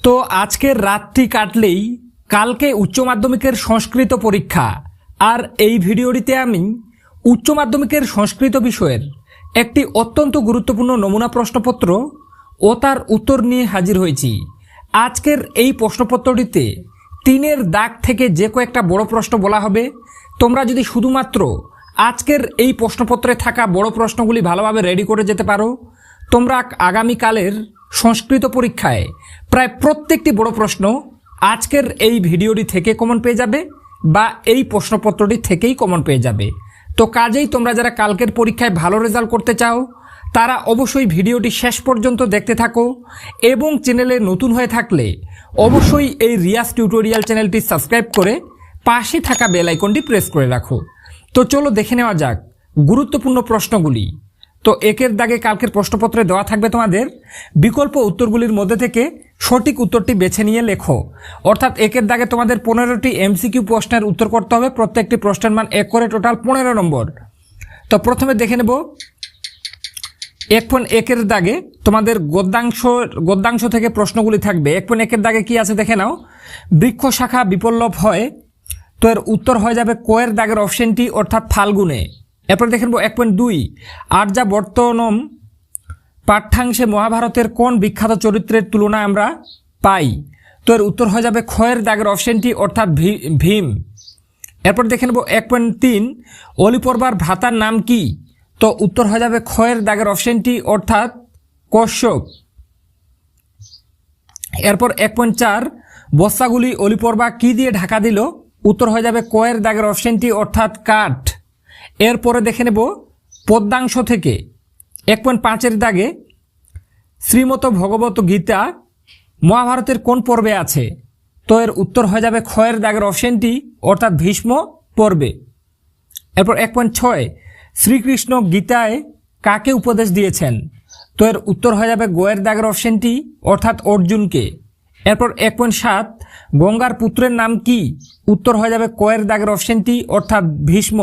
তো আজকের রাতটি কাটলেই কালকে উচ্চ মাধ্যমিকের সংস্কৃত পরীক্ষা। আর এই ভিডিওটিতে আমি উচ্চ মাধ্যমিকের সংস্কৃত বিষয়ের একটি অত্যন্ত গুরুত্বপূর্ণ নমুনা প্রশ্নপত্র ও তার উত্তর নিয়ে হাজির হয়েছি। আজকের এই প্রশ্নপত্রটিতে তিনের দাগ থেকে যে কয়েকটা বড় প্রশ্ন বলা হবে। তোমরা যদি শুধুমাত্র আজকের এই প্রশ্নপত্রে থাকা বড় প্রশ্নগুলি ভালোভাবে রেডি করে যেতে পারো, তোমরা আগামীকালের সংস্কৃত পরীক্ষায়। প্রায় প্রত্যেকটি বড় প্রশ্ন আজকের এই ভিডিওটি থেকে কমন পেয়ে যাবে বা এই প্রশ্নপত্রটি থেকেই কমন পেয়ে যাবে। তো কাজেই তোমরা যারা কালকের পরীক্ষায় ভালো রেজাল্ট করতে চাও, তারা অবশ্যই ভিডিওটি শেষ পর্যন্ত দেখতে থাকো এবং চ্যানেলে নতুন হয়ে থাকলে অবশ্যই এই রিয়াস টিউটোরিয়াল চ্যানেলটি সাবস্ক্রাইব করে পাশে থাকা বেল আইকনটি প্রেস করে রাখো। তো চলো দেখে নেওয়া যাক গুরুত্বপূর্ণ প্রশ্নগুলি। তো একের দাগে কালকের প্রশ্নপত্রে দেওয়া থাকবে তোমাদের, বিকল্প উত্তরগুলির মধ্যে থেকে সঠিক উত্তরটি বেছে নিয়ে লেখো। অর্থাৎ একের দাগে তোমাদের পনেরোটি এমসিকিউ প্রশ্নের উত্তর করতে হবে, প্রত্যেকটি প্রশ্নের মান এক করে টোটাল পনেরো নম্বর। তো প্রথমে দেখে নেব, এক পয়েন্ট একের দাগে তোমাদের গদ্যাংশ গদ্যাংশ থেকে প্রশ্নগুলি থাকবে। এক পয়েন্ট একের দাগে কি আছে দেখে নাও। বৃক্ষ শাখা বিপল্লব হয়, তো এর উত্তর হয়ে যাবে কোয়ের দাগের অপশনটি, অর্থাৎ ফাল্গুনে। এরপর দেখে নেব এক পয়েন্ট দুই। আর্যাবর্তনম পাঠ্যাংশে মহাভারতের কোন বিখ্যাত চরিত্রের তুলনা আমরা পাই? তো এর উত্তর হয়ে যাবে ক্ষয়ের দাগের অপশনটি, অর্থাৎ ভীম। এরপর দেখে নেব এক পয়েন্ট তিন, অলিপর্বার ভ্রাতার নাম কি? তো উত্তর হয়ে যাবে ক্ষয়ের দাগের অপশনটি, অর্থাৎ কশ্যপ। এরপর এক পয়েন্ট চার, বস্তাগুলি অলিপর্বা কি দিয়ে ঢাকা দিল? উত্তর হয়ে যাবে কয়ের দাগের অপশনটি, অর্থাৎ কাঠ। এরপরে দেখে নেব পদ্মাংশ থেকে এক পয়েন্ট পাঁচের দাগে শ্রীমত ভগবত গীতা মহাভারতের কোন পর্বে আছে? তো এর উত্তর হয়ে যাবে ক্ষয়ের দাগের অপশনটি, অর্থাৎ ভীষ্ম পর্বে। এরপর এক পয়েন্ট ছয়, শ্রীকৃষ্ণ গীতায় কাকে উপদেশ দিয়েছেন? তো এর উত্তর হয়ে যাবে গোয়ের দাগের অপশনটি, অর্থাৎ অর্জুনকে। এরপর এক পয়েন্ট সাত, গঙ্গার পুত্রের নাম কি? উত্তর হয়ে যাবে কয়ের দাগের অপশনটি, অর্থাৎ ভীষ্ম।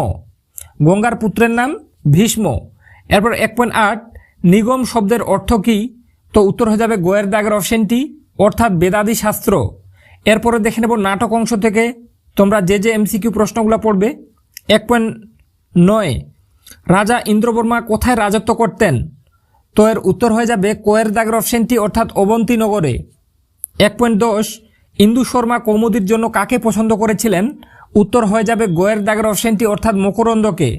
গঙ্গার পুত্রের নাম ভীষ্ম। এরপর এক পয়েন্ট আট, নিগম শব্দের অর্থ কি? তো উত্তর হয়ে যাবে গোয়ের দাগের অপশনটি অর্থাৎ বেদাদি শাস্ত্র। এরপরে দেখে নেব নাটক অংশ থেকে। তোমরা যে যে এমসিকিউ প্রশ্নগুলো পড়বে। এক পয়েন্ট নয়, রাজা ইন্দ্রবর্মা কোথায় রাজত্ব করতেন? তো এর উত্তর হয়ে যাবে কোয়ের দাগের অপশনটি অর্থাৎ অবন্তীনগরে এক পয়েন্ট দশ, ইন্দু শর্মা কৌমুদির জন্য কাকে পছন্দ করেছিলেন? উত্তর হয়ে যাবে গোয়ের দাগের অপশনটি, অর্থাৎ মকরন্দকে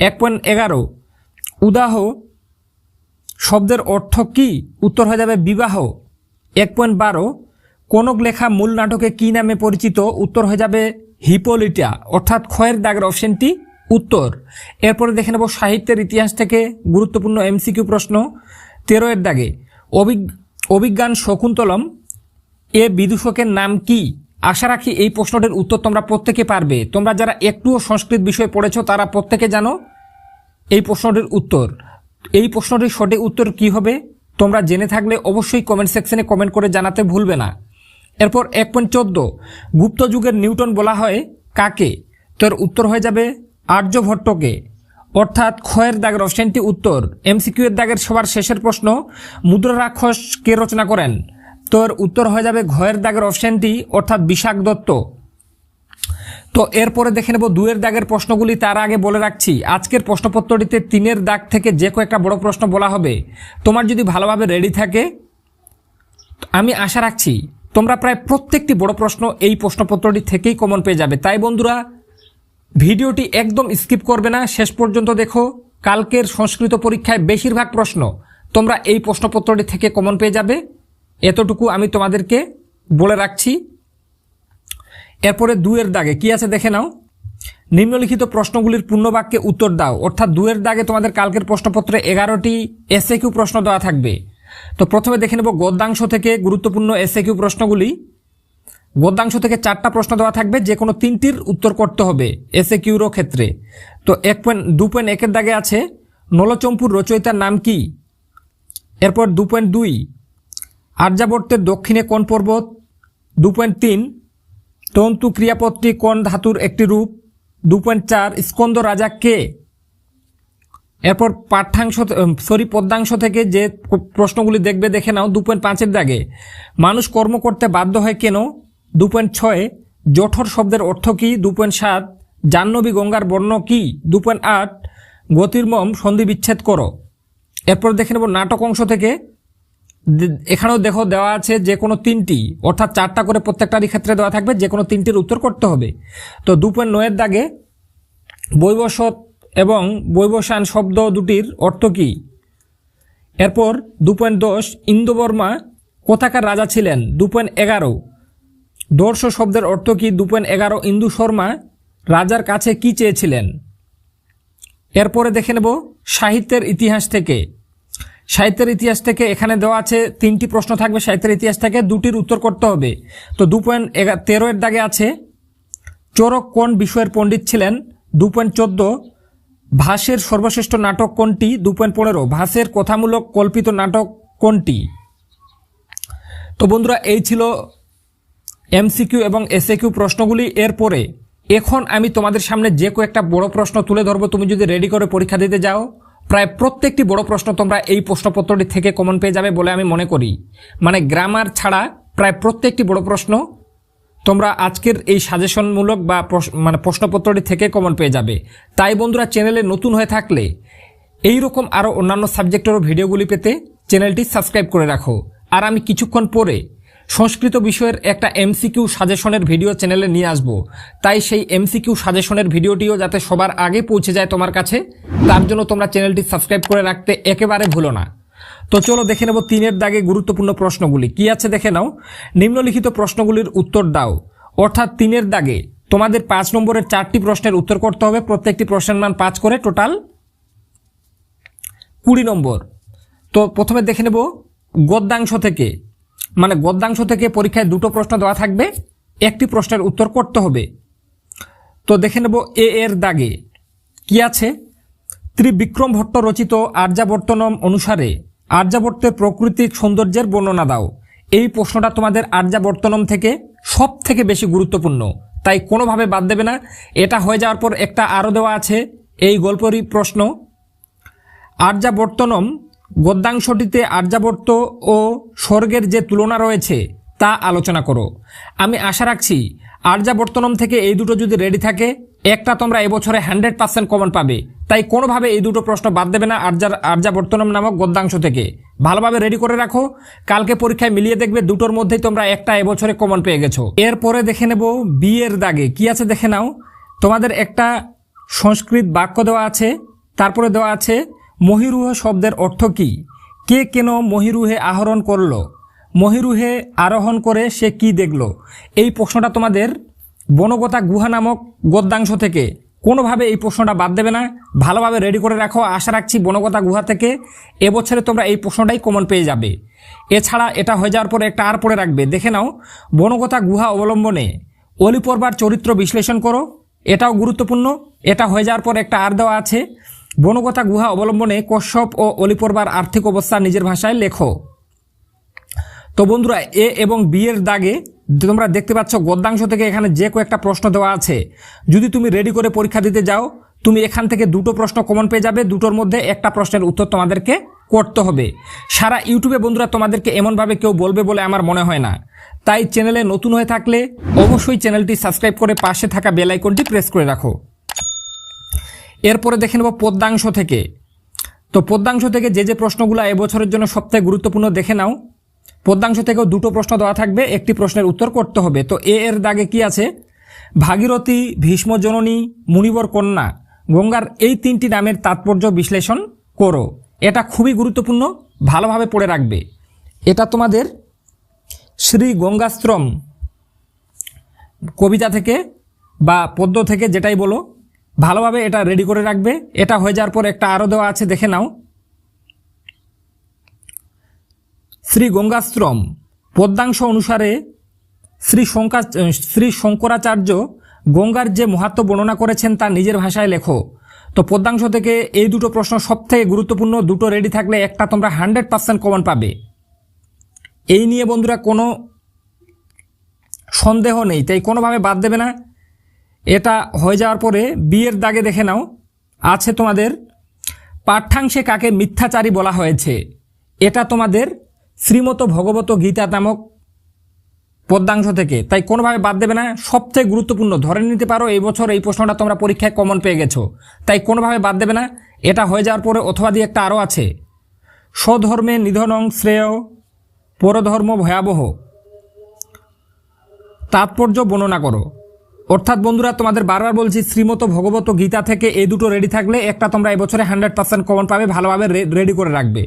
এক পয়েন্ট এগারো। উদাহ শব্দের অর্থ কি? উত্তর হয়ে যাবে বিবাহ। এক পয়েন্ট বারো। কনক লেখা মূল নাটকে কি নামে পরিচিত? উত্তর হয়ে যাবে হিপোলিটা, অর্থাৎ ক্ষয়ের দাগের অপশনটি উত্তর। এরপরে দেখে নেব সাহিত্যের ইতিহাস থেকে গুরুত্বপূর্ণ এমসিকিউ প্রশ্ন। তেরো এর দাগে অভিজ্ঞ অভিজ্ঞান শকুন্তলম, এ বিদূষকের নাম কি? আশা রাখি এই প্রশ্নটির উত্তর তোমরা প্রত্যেকে পারবে। তোমরা যারা একটুও সংস্কৃত বিষয়ে পড়েছো, তারা প্রত্যেকে জানো এই প্রশ্নটির উত্তর। এই প্রশ্নটির সঠিক উত্তর কি হবে, তোমরা জেনে থাকলে অবশ্যই কমেন্ট সেকশনে কমেন্ট করে জানাতে ভুলবে না। এরপর এক পয়েন্ট চোদ্দ, গুপ্ত যুগের নিউটন বলা হয় কাকে? তোর উত্তর হয়ে যাবে আর্যভট্টকে অর্থাৎ ক্ষয়ের দাগের অপশনটি উত্তর। এমসিকিউ এর দাগের সবার শেষের প্রশ্ন মুদ্রা রাক্ষস কে রচনা করেন? তো এর উত্তর হয়ে যাবে ঘয়ের দাগের অপশনটি অর্থাৎ বিশাখ দত্ত। তো এরপরে দেখে নেব দুয়ের দাগের প্রশ্নগুলি তার আগে বলে রাখছি। আজকের প্রশ্নপত্রটিতে তিনের দাগ থেকে যে কয়েকটা বড় প্রশ্ন বলা হবে, তোমার যদি ভালোভাবে রেডি থাকে, আমি আশা রাখছি তোমরা প্রায় প্রত্যেকটি বড় প্রশ্ন এই প্রশ্নপত্রটি থেকেই কমন পেয়ে যাবে। তাই বন্ধুরা, ভিডিওটি একদম স্কিপ করবে না, শেষ পর্যন্ত দেখো, কালকের সংস্কৃত পরীক্ষায় বেশিরভাগ প্রশ্ন তোমরা এই প্রশ্নপত্রটি থেকে কমন পেয়ে যাবে। এতটুকু আমি তোমাদেরকে বলে রাখছি। এরপরে দুয়ের দাগে, কি আছে দেখে নাও। নিম্নলিখিত প্রশ্নগুলির পূর্ণবাক্যে উত্তর দাও, অর্থাৎ দুয়ের দাগে তোমাদের কালকের প্রশ্নপত্রে এগারোটি এসএ কিউ প্রশ্ন দেওয়া থাকবে। তো প্রথমে দেখে নেব গদ্যাংশ থেকে গুরুত্বপূর্ণ এসএ কিউ প্রশ্নগুলি। গদ্যাংশ থেকে চারটা প্রশ্ন দেওয়া থাকবে, যে কোনো তিনটির উত্তর করতে হবে এসএ কিউরও ক্ষেত্রে। তো এক পয়েন্ট, দু পয়েন্ট একের দাগে আছে, নলচম্পুর রচয়িতার নাম কি? এরপর দু পয়েন্ট দুই আর্যাবর্তের দক্ষিণে কোন পর্বত দু পয়েন্ট তিন, তন্তু ক্রিয়াপদটি কোন ধাতুর একটি রূপ দু পয়েন্ট চার, স্কন্দ রাজা কে? এরপর পাঠ্যাংশ সরি পদ্মাংশ থেকে যে প্রশ্নগুলি দেখবে, দেখে নাও দু পয়েন্ট পাঁচের দাগে। মানুষ কর্ম করতে বাধ্য হয় কেন? দু পয়েন্ট ছয়, জঠর শব্দের অর্থ কী? দু পয়েন্ট সাত, জাহ্নবী গঙ্গার বর্ণ কী? দু পয়েন্ট আট, গতির্মম সন্ধি বিচ্ছেদ করো। এরপর দেখে নেব নাটক অংশ থেকে। এখানেও দেখো দেওয়া আছে যে কোনো তিনটি, অর্থাৎ চারটা করে প্রত্যেকটারই ক্ষেত্রে দেওয়া থাকবে, যে কোনো তিনটির উত্তর করতে হবে। তো দু পয়েন্ট নয়ের দাগে বৈবসত এবং বৈবসান শব্দ দুটির অর্থ কী? এরপর দু পয়েন্ট দশ, ইন্দুবর্মা কোথাকার রাজা ছিলেন? দু পয়েন্ট এগারো। দর্শ শব্দের অর্থ কী? দু পয়েন্ট এগারো ইন্দু শর্মা রাজার কাছে কি চেয়েছিলেন? এরপরে দেখে নেব সাহিত্যের ইতিহাস থেকে। সাহিত্যের ইতিহাস থেকে এখানে দেওয়া আছে তিনটি প্রশ্ন থাকবে। সাহিত্যের ইতিহাস থেকে দুটির উত্তর করতে হবে। তো দু পয়েন্ট তেরো এর দাগে আছে, চোরক কোন বিষয়ের পণ্ডিত ছিলেন? দু পয়েন্ট চোদ্দ, ভাসের সর্বশ্রেষ্ঠ নাটক কোনটি? দু পয়েন্ট পনেরো, ভাসের কথামূলক কল্পিত নাটক কোনটি? তো বন্ধুরা, এই ছিল এমসিকিউ এবং এসএকিউ প্রশ্নগুলি। এরপরে এখন আমি তোমাদের সামনে যে কয়েকটা বড় প্রশ্ন তুলে ধরবো, তুমি যদি রেডি করে পরীক্ষা দিতে যাও প্রায় প্রত্যেকটি বড় প্রশ্ন তোমরা এই প্রশ্নপত্রটি থেকে কমন পেয়ে যাবে বলে আমি মনে করি। মানে গ্রামার ছাড়া প্রায় প্রত্যেকটি বড় প্রশ্ন তোমরা আজকের এই সাজেশনমূলক বা মানে প্রশ্নপত্রটি থেকে কমন পেয়ে যাবে। তাই বন্ধুরা চ্যানেলে নতুন হয়ে থাকলে এই রকম আরও অন্যান্য সাবজেক্টেরও ভিডিওগুলি পেতে চ্যানেলটি সাবস্ক্রাইব করে রাখো। আর আমি কিছুক্ষণ পরে সংস্কৃত বিষয়ের একটা এমসিকিউ সাজেশনের ভিডিও চ্যানেলে নিয়ে আসব। তাই সেই এমসিকিউ সাজেশনের ভিডিওটিও যাতে সবার আগে পৌঁছে যায় তোমার কাছে, তার জন্য তোমরা চ্যানেলটি সাবস্ক্রাইব করে রাখতে একেবারে ভুলো না। তো চলো দেখে নেব তিনের দাগে গুরুত্বপূর্ণ প্রশ্নগুলি। কি আছে দেখে নাও? নিম্নলিখিত প্রশ্নগুলির উত্তর দাও। অর্থাৎ তিনের দাগে তোমাদের পাঁচ নম্বরের চারটি প্রশ্নের উত্তর করতে হবে, প্রত্যেকটি প্রশ্নের মান পাঁচ করে টোটাল কুড়ি নম্বর। তো প্রথমে দেখে নেব গদ্যাংশ থেকে। মানে গদ্যাংশ থেকে পরীক্ষায় দুটো প্রশ্ন দেওয়া থাকবে, একটি প্রশ্নের উত্তর করতে হবে। তো দেখে নেব এ এর দাগে। কি আছে? ত্রিবিক্রম ভট্ট রচিত আর্যাবর্তনম অনুসারে আর্যাবর্তের প্রকৃতিক সৌন্দর্যের বর্ণনা দাও। এই প্রশ্নটা তোমাদের আর্যাবর্তনম থেকে সব থেকে বেশি গুরুত্বপূর্ণ। তাই কোনোভাবে বাদ দেবে না। এটা হয়ে যাওয়ার পর একটা আরও দেওয়া আছে। এই গল্পরই প্রশ্ন। আর্যাবর্তনম গদ্যাংশটিতে আর্যাবর্ত ও স্বর্গের যে তুলনা রয়েছে, তা আলোচনা করো। আমি আশা রাখছি, আর্যাবর্তনম থেকে এই দুটো যদি রেডি থাকে, একটা তোমরা এবছরে হান্ড্রেড পার্সেন্ট কমন পাবে। তাই কোনোভাবে এই দুটো প্রশ্ন বাদ দেবে না আর্যার আর্যাবর্তনম নামক গদ্যাংশ থেকে। ভালোভাবে রেডি করে রাখো। কালকে পরীক্ষায় মিলিয়ে দেখবে দুটোর মধ্যেই তোমরা একটা এবছরে কমন পেয়ে গেছো। এরপরে দেখে নেব বিয়ের দাগে। কি আছে দেখে নাও। তোমাদের একটা সংস্কৃত বাক্য দেওয়া আছে। তারপরে দেওয়া আছে মহিরুহ শব্দের অর্থ কি? কে কেন মহিরুহে আহরণ করল? মহিরুহে আরোহণ করে সে কি দেখল? এই প্রশ্নটা তোমাদের বনগতা গুহা নামক গদ্যাংশ থেকে। কোনোভাবে এই প্রশ্নটা বাদ দেবে না। ভালোভাবে রেডি করে রাখো। আশা রাখছি বনগতা গুহা থেকে এবছরে তোমরা এই প্রশ্নটাই কমন পেয়ে যাবে। এছাড়া এটা হয়ে যাওয়ার পরে একটা আর পরে রাখবে। দেখে নাও, বনগতা গুহা অবলম্বনে অলিপর্বার চরিত্র বিশ্লেষণ করো। এটাও গুরুত্বপূর্ণ। এটা হয়ে যাওয়ার পর একটা আর দেওয়া আছে। বনগতা গুহা অবলম্বনে কশ্যপ ও অলিপর্বার আর্থিক অবস্থা নিজের ভাষায় লেখো। তো বন্ধুরা, এ এবং বি এর দাগে তোমরা দেখতে পাচ্ছ, গদ্যাংশ থেকে এখানে যে কয়েকটা প্রশ্ন দেওয়া আছে। যদি তুমি রেডি করে পরীক্ষা দিতে যাও, তুমি এখান থেকে দুটো প্রশ্ন কমন পেয়ে যাবে, দুটোর মধ্যে একটা প্রশ্নের উত্তর তোমাদেরকে করতে হবে। সারা ইউটিউবে বন্ধুরা, তোমাদেরকে এমনভাবে কেউ বলবে বলে আমার মনে হয় না। তাই চ্যানেলে নতুন হয়ে থাকলে অবশ্যই চ্যানেলটি সাবস্ক্রাইব করে পাশে থাকা বেল আইকনটি প্রেস করে রাখো। এরপরে দেখে নেব পদ্যাংশ থেকে। তো পদ্যাংশ থেকে যে যে প্রশ্নগুলো এবছরের জন্য সবথেকে গুরুত্বপূর্ণ দেখে নাও। পদ্যাংশ থেকেও দুটো প্রশ্ন দেওয়া থাকবে, একটি প্রশ্নের উত্তর করতে হবে। তো এ এর দাগে কি আছে? ভাগীরথী, ভীষ্মজননী, মুনিবর কন্যা, গঙ্গার এই তিনটি নামের তাৎপর্য বিশ্লেষণ করো। এটা খুবই গুরুত্বপূর্ণ, ভালোভাবে পড়ে রাখবে। এটা তোমাদের শ্রী গঙ্গাশ্রম কবিতা থেকে বা পদ্য থেকে যেটাই বলো ভালোভাবে এটা রেডি করে রাখবে। এটা হয়ে যাওয়ার পর একটা আরও দেওয়া আছে, দেখে নাও। শ্রী গঙ্গাশ্রম পদ্মাংশ অনুসারে শ্রী শঙ্কা, শ্রী শঙ্করাচার্য গঙ্গার যে মহাত্ম বর্ণনা করেছেন তা নিজের ভাষায় লেখো। তো পদ্মাংশ থেকে এই দুটো প্রশ্ন সবথেকে গুরুত্বপূর্ণ, দুটো রেডি থাকলে একটা তোমরা হান্ড্রেড পার্সেন্ট কমন পাবে। এই নিয়ে বন্ধুরা কোনো সন্দেহ নেই, তাই কোনোভাবে বাদ দেবে না। এটা হয়ে যাওয়ার পরে বিয়ের দাগে দেখে নাও। আছে তোমাদের পাঠ্যাংশে কাকে মিথ্যাচারী বলা হয়েছে। এটা তোমাদের শ্রীমত ভগবত গীতা নামক পদ্যাংশ থেকে। তাই কোনোভাবে বাদ দেবে না। সবচেয়ে গুরুত্বপূর্ণ, ধরে নিতে পারো, এই বছর এই প্রশ্নটা তোমরা পরীক্ষায় কমন পেয়ে গেছো। তাই কোনোভাবে বাদ দেবে না। এটা হয়ে যাওয়ার পরে অথবা দিয়ে একটা আরও আছে। স্বধর্মে নিধনং শ্রেয়, পরধর্ম ভয়াবহ। তাৎপর্য বর্ণনা করো। অর্থাৎ বন্ধুরা, তোমাদের বারবার বলছি শ্রীমত ভগবত গীতা থেকে এই দুটো রেডি থাকলে একটা তোমরা এবছরে হান্ড্রেড পার্সেন্ট কমন পাবে, ভালোভাবে রেডি করে রাখবে।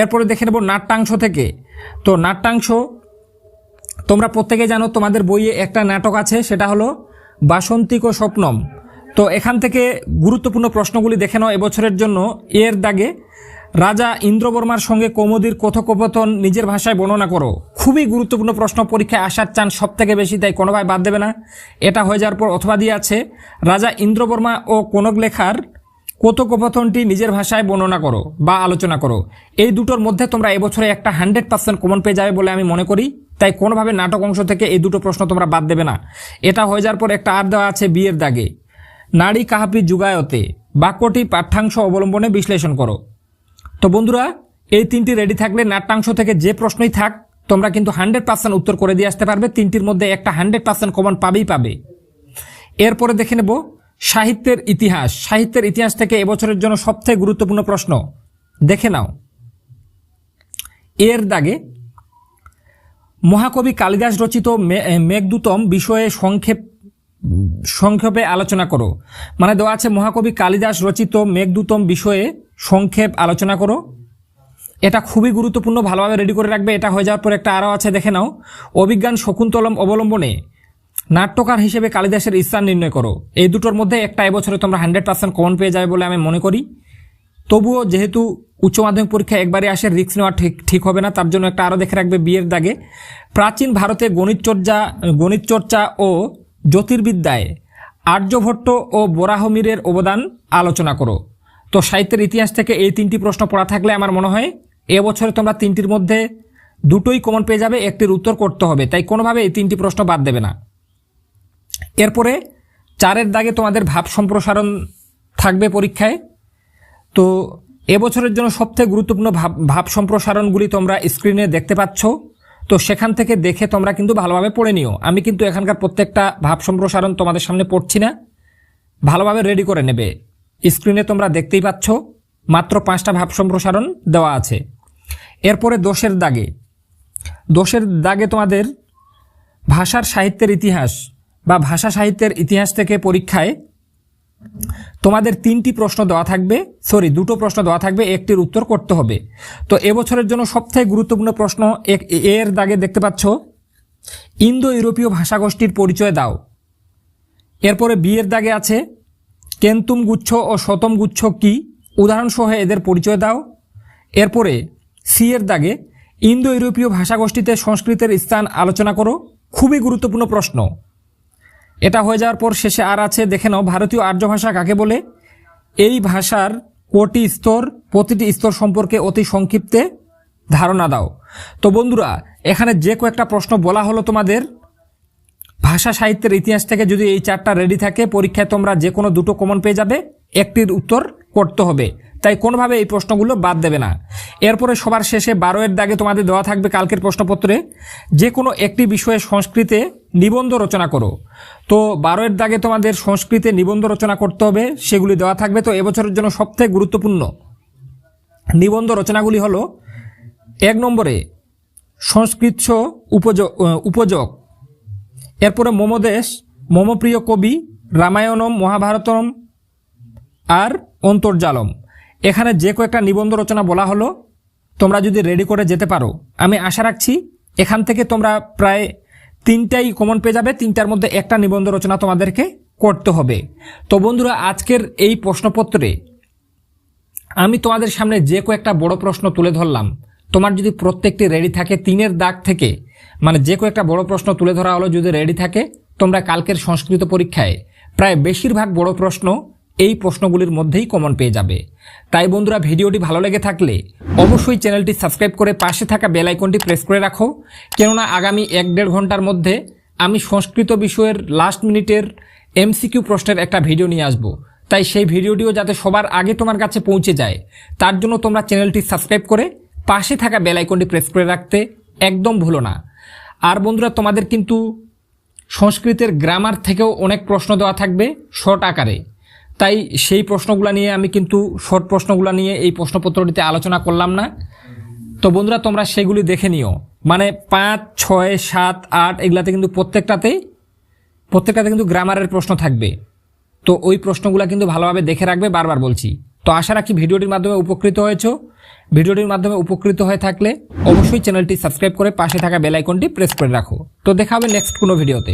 এরপরে দেখে নেব নাট্যাংশ থেকে। তো নাট্যাংশ, তোমরা প্রত্যেকে জানো, তোমাদের বইয়ে একটা নাটক আছে, সেটা হলো বাসন্তিক ও স্বপ্নম। তো এখান থেকে গুরুত্বপূর্ণ প্রশ্নগুলি দেখে নাও এবছরের জন্য। এর দাগে, রাজা ইন্দ্রবর্মার সঙ্গে কৌমুদীর কথোপকথন নিজের ভাষায় বর্ণনা করো। খুবই গুরুত্বপূর্ণ প্রশ্ন পরীক্ষায় আসার চান সব থেকে বেশি, তাই কোনোভাবে বাদ দেবে না। এটা হয়ে যাওয়ার পর অথবা দিয়ে আছে, রাজা ইন্দ্রবর্মা ও কনক লেখার কথোপকথনটি নিজের ভাষায় বর্ণনা করো বা আলোচনা করো। এই দুটোর মধ্যে তোমরা এবছরে একটা হান্ড্রেড পার্সেন্ট কমন পেয়ে যাবে বলে আমি মনে করি। তাই কোনোভাবে নাটক অংশ থেকে এই দুটো প্রশ্ন তোমরা বাদ দেবে না। এটা হয়ে যাওয়ার পর একটা আর দেওয়া আছে বিয়ের দাগে, নারী কাহাপি যুগায়তে বাক্যটি পাঠ্যাংশ অবলম্বনে বিশ্লেষণ করো। তো বন্ধুরা, এই তিনটি রেডি থাকলে নাট্যাংশ থেকে যে প্রশ্নই থাক তোমরা কিন্তু হান্ড্রেড পার্সেন্ট উত্তর করে দিয়ে আসতে পারবে। তিনটির মধ্যে একটা হান্ড্রেড পার্সেন্ট কমন পাবেই পাবে। এরপরে দেখে নেব সাহিত্যের ইতিহাস। সাহিত্যের ইতিহাস থেকে এবছরের জন্য সবথেকে গুরুত্বপূর্ণ প্রশ্ন। দেখে নাও। এর দাগে মহাকবি কালিদাস রচিত মেঘদূতম বিষয়ে সংক্ষেপ, সংক্ষেপে আলোচনা করো। মানে দেওয়া আছে মহাকবি কালিদাস রচিত মেঘদূতম বিষয়ে সংক্ষেপ আলোচনা করো। এটা খুবই গুরুত্বপূর্ণ, ভালোভাবে রেডি করে রাখবে। এটা হয়ে যাওয়ার পর একটা আরও আছে, দেখে নাও। অভিজ্ঞান শকুন্তলম অবলম্বনে নাট্যকার হিসেবে কালিদাসের স্থান নির্ণয় করো। এই দুটোর মধ্যে একটা এবছরে তোমরা হান্ড্রেড পার্সেন্ট কমন পেয়ে যাবে বলে আমি মনে করি। তবুও যেহেতু উচ্চ মাধ্যমিক পরীক্ষা একবারে আসে রিস্ক নেওয়া ঠিক ঠিক হবে না, তার জন্য একটা আরও দেখে রাখবে বিয়ের দাগে। প্রাচীন ভারতে গণিত চর্চা গণিত চর্চা ও জ্যোতির্বিদ্যায় আর্যভট্ট ও বরাহমিরের অবদান আলোচনা করো। তো সাহিত্যের ইতিহাস থেকে এই তিনটি প্রশ্ন পড়া থাকলে আমার মনে হয় এবছরে তোমরা তিনটির মধ্যে দুটোই কমন পেয়ে যাবে, একটির উত্তর করতে হবে। তাই কোনোভাবে এই তিনটি প্রশ্ন বাদ দেবে না। এরপরে চারের দাগে তোমাদের ভাব সম্প্রসারণ থাকবে পরীক্ষায়। তো এবছরের জন্য সবথেকে গুরুত্বপূর্ণ ভাব ভাব সম্প্রসারণগুলি তোমরা স্ক্রিনে দেখতে পাচ্ছ। তো সেখান থেকে দেখে তোমরা কিন্তু ভালোভাবে পড়ে নিও। আমি কিন্তু এখানকার প্রত্যেকটা ভাব সম্প্রসারণ তোমাদের সামনে পড়ছি না। ভালোভাবে রেডি করে নেবে। স্ক্রিনে তোমরা দেখতেই পাচ্ছ, মাত্র পাঁচটা ভাব সম্প্রসারণ দেওয়া আছে। এরপরে দোষের দাগে। দোষের দাগে তোমাদের ভাষার সাহিত্যের ইতিহাস বা ভাষা সাহিত্যের ইতিহাস থেকে পরীক্ষায় তোমাদের তিনটি প্রশ্ন দেওয়া থাকবে। সরি দুটো প্রশ্ন দেওয়া থাকবে, একটির উত্তর করতে হবে। তো এবছরের জন্য সবথেকে গুরুত্বপূর্ণ প্রশ্ন এক এর দাগে দেখতে পাচ্ছ ইন্দো ইউরোপীয় ভাষাগোষ্ঠীর পরিচয় দাও। এরপরে বিয়ের দাগে আছে কেন্তুম গুচ্ছ ও শতম গুচ্ছ কি? উদাহরণসহ এদের পরিচয় দাও। এরপরে সি এর দাগে ইন্দো ইউরোপীয় ভাষাগোষ্ঠীতে সংস্কৃতের স্থান আলোচনা করো, খুবই গুরুত্বপূর্ণ প্রশ্ন। এটা হয়ে যাওয়ার পর শেষে আর আছে, দেখে নাও, ভারতীয় আর্য ভাষা কাকে বলে? এই ভাষার কোটি স্তর, প্রতিটি স্তর সম্পর্কে অতি সংক্ষিপ্তে ধারণা দাও। তো বন্ধুরা, এখানে যে কয়েকটা প্রশ্ন বলা হলো তোমাদের, ভাষা সাহিত্যের ইতিহাস থেকে যদি এই চারটা রেডি থাকে, পরীক্ষায় তোমরা যে কোনো দুটো কমন পেয়ে যাবে, একটির উত্তর করতে হবে। তাই কোনোভাবে এই প্রশ্নগুলো বাদ দেবে না। এরপরে সবার শেষে বারোয়ের দাগে তোমাদের দেওয়া থাকবে কালকের প্রশ্নপত্রে যে কোনো একটি বিষয়ে সংস্কৃতে নিবন্ধ রচনা করো। তো বারোয়ের দাগে তোমাদের সংস্কৃতে নিবন্ধ রচনা করতে হবে, সেগুলি দেওয়া থাকবে। তো এবছরের জন্য সবথেকে গুরুত্বপূর্ণ নিবন্ধ রচনাগুলি হলো, এক নম্বরে সংস্কৃত উপযোগ উপযোগ এরপরে মমদেশ, মমপ্রিয় কবি, রামায়ণম, মহাভারতম, আর অন্তর্জালম। এখানে যে কয়েকটা নিবন্ধ রচনা বলা হলো, তোমরা যদি রেডি করে যেতে পারো। আমি আশা রাখছি এখান থেকে তোমরা প্রায় তিনটাই কমন পেয়ে যাবে, তিনটার মধ্যে একটা নিবন্ধ রচনা তোমাদেরকে করতে হবে। তো বন্ধুরা, আজকের এই প্রশ্নপত্রে আমি তোমাদের সামনে যে কয়েকটা বড় প্রশ্ন তুলে ধরলাম, তোমার যদি প্রত্যেকটি রেডি থাকে তিনের দাগ থেকে মানে যে কয়েকটা বড় প্রশ্ন তুলে ধরা হলো যদি রেডি থাকে, তোমরা কালকের সংস্কৃত পরীক্ষায় প্রায় বেশিরভাগ বড় প্রশ্ন এই প্রশ্নগুলির মধ্যেই কমন পেয়ে যাবে। তাই বন্ধুরা, ভিডিওটি ভালো লেগে থাকলে অবশ্যই চ্যানেলটি সাবস্ক্রাইব করে পাশে থাকা বেল আইকনটি প্রেস করে রাখো। কেননা আগামী এক দেড় ঘণ্টার মধ্যে আমি সংস্কৃত বিষয়ের লাস্ট মিনিটের এমসিকিউ প্রশ্নের একটা ভিডিও নিয়ে আসব। তাই সেই ভিডিওটিও যাতে সবার আগে তোমার কাছে পৌঁছে যায়, তার জন্য তোমরা চ্যানেলটি সাবস্ক্রাইব করে পাশে থাকা বেল আইকনটি প্রেস করে রাখতে একদম ভুলো না। আর বন্ধুরা, তোমাদের কিন্তু সংস্কৃতের গ্রামার থেকেও অনেক প্রশ্ন দেওয়া থাকবে শর্ট আকারে। তাই সেই প্রশ্নগুলো নিয়ে আমি কিন্তু শর্ট প্রশ্নগুলো নিয়ে এই প্রশ্নপত্রটিতে আলোচনা করলাম না। তো বন্ধুরা, তোমরা সেগুলি দেখে নিও। মানে পাঁচ, ছয়, সাত, আট, এগুলাতে কিন্তু প্রত্যেকটাতেই, প্রত্যেকটাতে কিন্তু গ্রামারের প্রশ্ন থাকবে। তো ওই প্রশ্নগুলো কিন্তু ভালোভাবে দেখে রাখবে, বারবার বলছি। তো আশা রাখি ভিডিওটির মাধ্যমে উপকৃত হয়েছো। ভিডিওটির মাধ্যমে উপকৃত হয়ে থাকলে অবশ্যই চ্যানেলটি সাবস্ক্রাইব করে পাশে থাকা বেল আইকনটি প্রেস করে রাখো। তো দেখা হবে নেক্সট কোনো ভিডিওতে